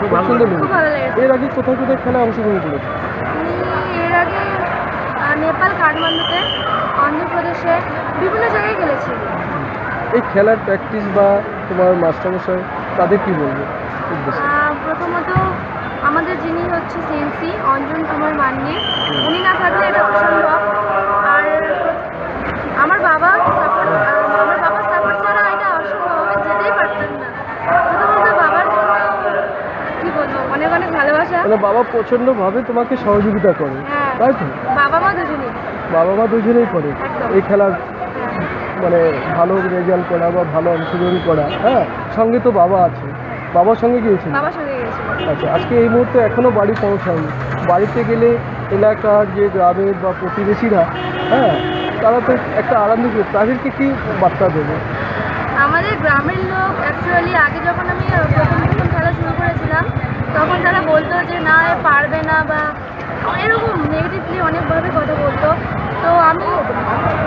আগে কোথায় কোথায় খেলায় অংশগ্রহণ করেছ? এর আগে নেপাল কাঠমান্ডুতে অন্ধ্রপ্রদেশে বিভিন্ন জায়গায় খেলেছি। এই খেলার প্র্যাকটিস বা তোমার মাস্টারমশাই তাদের কি বলব? প্রথমত আমাদের যিনি হচ্ছে সিএনসি অঞ্জন কুমার মান্ডি উনি না থাকলে এটা অসম্ভব আর আমার বাবা সাপোর্ট আমার বাবার সাপোর্ট ছাড়া এটা অসম্ভব আমি যেতেই পারতাম না প্রথমত বাবার জন্য কি বলব অনেক অনেক ভালোবাসা। মানে বাবা প্রচণ্ডভাবে তোমাকে সহযোগিতা করে। হ্যাঁ। তাই তো? বাবা মা দুজনেই। বাবা মা দুজনেই করে। এই খেলার হ্যাঁ। মানে ভালো রেজাল্ট করা বা ভালো অংশগ্রহণ করা হ্যাঁ? সঙ্গে তো বাবা আছে। বাবার সঙ্গে গিয়েছিল? বাবার সঙ্গে গেছিলাম আচ্ছা আজকে এই মুহূর্তে এখনও বাড়ি পৌঁছায়নি। বাড়িতে গেলে এলাকার যে গ্রামের বা প্রতিবেশীরা হ্যাঁ? তারা তো একটা আনন্দ করে তাদেরকে কি বার্তা দেবে? আমাদের গ্রামের লোক অ্যাকচুয়ালি আগে যখন আমি প্রথম প্রথম খেলা শুরু করেছিলাম তখন তারা বলতো যে না এ পারবে না বা এরকম নেগেটিভলি অনেকভাবে কথা বলতো। তো আমি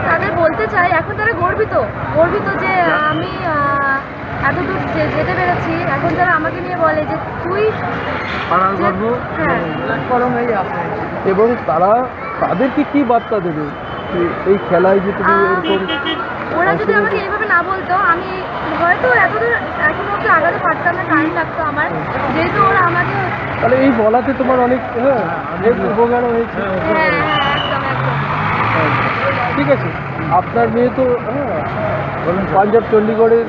তাদের বলতে চাই এখন তারা গর্বিত। গর্বিত যে আমি এত দূর যে- যেতে পেরেছি। এখন তারা আমাকে নিয়ে বলে যে তুই হ্যাঁ। এবং তারা তাদেরকে কি বার্তা দেবে? এই খেলায় যে তুমি এরকম ওরা যদি আমাকে এইভাবে না বলতো আমি হয়তো এতদূর এখন অব্দি আগাতে পারতাম না টাইম লাগতো আমার। যেহেতু ওরা আমাকে তাহলে এই বলাতে তোমার অনেক হ্যাঁ অনেক উপকার হয়েছে। হ্যাঁ হ্যাঁ একদম একদম। ঠিক আছে আপনার মেয়ে তো হ্যাঁ পাঞ্জাব চণ্ডীগড়ের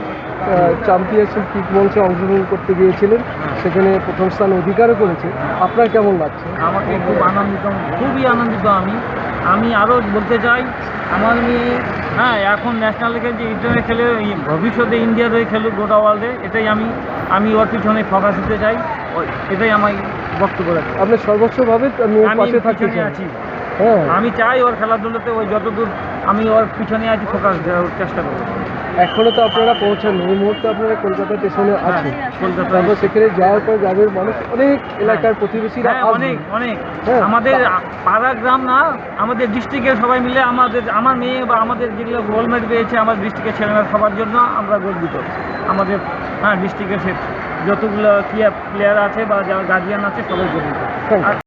চ্যাম্পিয়নশিপ কিক মঞ্চে অংশগ্রহণ করতে গিয়েছিলেন। সেখানে প্রথম স্থান অধিকারও করেছে। আপনার কেমন লাগছে? আমাকে খুব আনন্দিত খুবই আনন্দিত আমি। আমি আরও বলতে চাই আমার মেয়ে হ্যাঁ এখন ন্যাশনাল লিগে যে ইন্টারনেট খেলে ভবিষ্যতে ইন্ডিয়ার হয়ে খেলুক গোটা ওয়ার্ল্ডে এটাই আমি আমি ওর পিছনে ফোকাস দিতে চাই। এটাই আমার বক্তব্য রাখি। আপনি সর্বস্বভাবে আমি পাশে থাকতে চাই। আছি। হ্যাঁ। আমি চাই ওর খেলাধুলোতে ওই যতদূর আমি ওর পিছনে আছি ফোকাস দেওয়ার চেষ্টা করব। এখনও তো আপনারা পৌঁছান এই মুহূর্তে আপনারা কলকাতা স্টেশনে আছেন। কলকাতা তারপর সেখানে যাওয়ার পর গ্রামের মানুষ অনেক এলাকার প্রতিবেশীরা হ্যাঁ অনেক অনেক। হ্যাঁ। আমাদের পাড়া গ্রাম না আমাদের ডিস্ট্রিক্টের সবাই মিলে আমাদের আমার মেয়ে বা আমাদের যেগুলো গোল্ড মেডেল পেয়েছে আমার ডিস্ট্রিক্টের ছেলেমেয়েরা সবার জন্য আমরা গর্বিত আমাদের হ্যাঁ ডিস্ট্রিক্টের যতগুলো ক্রিয়া প্লেয়ার আছে বা যারা গার্জিয়ান আছে সবাই গর্বিত আর